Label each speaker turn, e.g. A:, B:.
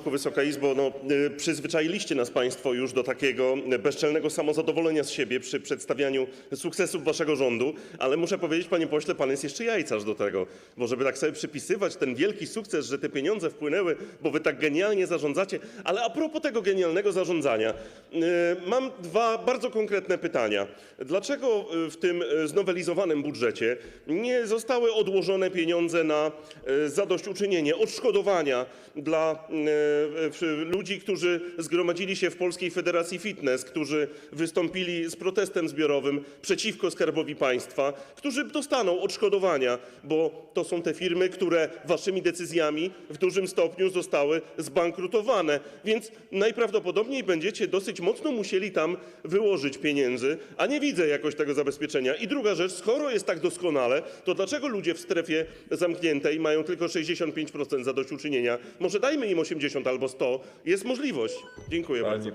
A: Wysoka Izbo, no, y, przyzwyczailiście nas Państwo już do takiego bezczelnego samozadowolenia z siebie przy przedstawianiu sukcesów Waszego rządu, ale muszę powiedzieć, Panie Pośle, Pan jest jeszcze jajcarz do tego, bo żeby tak sobie przypisywać ten wielki sukces, że te pieniądze wpłynęły, bo Wy tak genialnie zarządzacie, ale a propos tego genialnego zarządzania, y, mam dwa bardzo konkretne pytania. Dlaczego y, w tym y, znowelizowanym budżecie nie zostały odłożone pieniądze na y, zadośćuczynienie, odszkodowania dla y, ludzi, którzy zgromadzili się w Polskiej Federacji Fitness, którzy wystąpili z protestem zbiorowym przeciwko Skarbowi Państwa, którzy dostaną odszkodowania, bo to są te firmy, które waszymi decyzjami w dużym stopniu zostały zbankrutowane. Więc najprawdopodobniej będziecie dosyć musieli tam wyłożyć pieniędzy, a nie widzę jakoś tego zabezpieczenia. I druga rzecz, skoro jest tak doskonale, to dlaczego ludzie w strefie zamkniętej mają tylko 65% zadośćuczynienia? Może dajmy im 80 albo 100. Jest możliwość. Dziękuję bardzo.